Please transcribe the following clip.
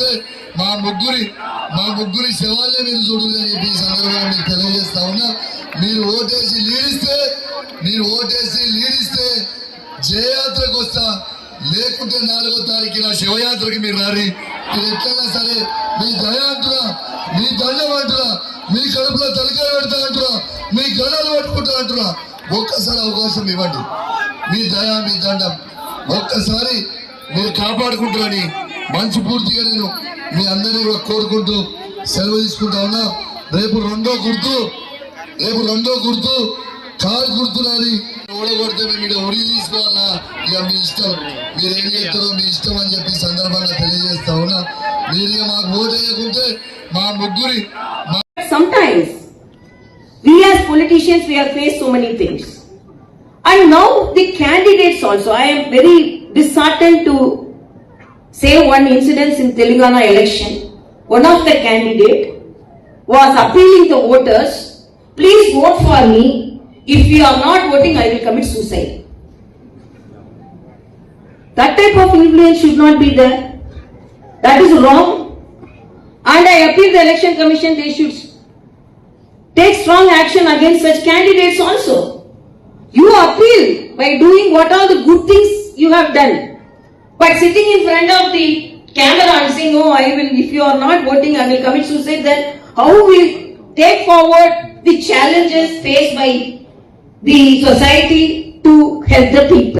లేకుంటే మా ముగ్గురి మా ముగ్గురి శవాలే మీరు చూడరు అని చెప్పి సందర్భంగా మీకు తెలియజేస్తా ఉన్నా. మీరు ఓటేసి లీడిస్తే మీరు ఓటేసి లీడిస్తే జయయాత్రకు వస్తా. లేకుంటే నాలుగో తారీఖు నా శివయాత్రకి మీరు రారి. మీరు ఎట్లయినా సరే మీ దయ అంటున్నా మీ దండం అంటున్నా మీ కడుపులో తలకాయ పెడతా అంటున్నా మీ గడలు పట్టుకుంటా అంటున్నా ఒక్కసారి అవకాశం ఇవ్వండి. మీ దయ మీ దండం ఒక్కసారి మీరు కాపాడుకుంటారని మంచి పూర్తిగా నేను మీ అందరినీ కూడా కోరుకుంటూ సెలవు తీసుకుంటా ఉన్నా. రేపు రెండో గుర్తు రేపు రెండో గుర్తు కారు గుర్తున్నది ఓడగొడితే మేము ఇక్కడ ఉరి తీసుకోవాలా? ఇక మీ ఇష్టం. మీరు ఏం చేస్తారో మీ ఇష్టం అని చెప్పి సందర్భంగా తెలియజేస్తా ఉన్నా. మీరు ఇక మాకు ఓటు వేయకుంటే మా ముగ్గురి Sometimes we as politicians we have faced so many things. And now the candidates also, I am very disheartened to say one incident in Telangana election. One of the candidate was appealing the voters, please vote for me. If you are not voting, I will commit suicide. That type of influence should not be there. That is wrong. And I appeal the election commission, they should take strong action against such candidates also. You appeal by doing what are the good things you have done. But sitting in front of the camera and saying, oh, I will, if you are not voting, I will commit suicide, then how will take forward the challenges faced by the society to help the people?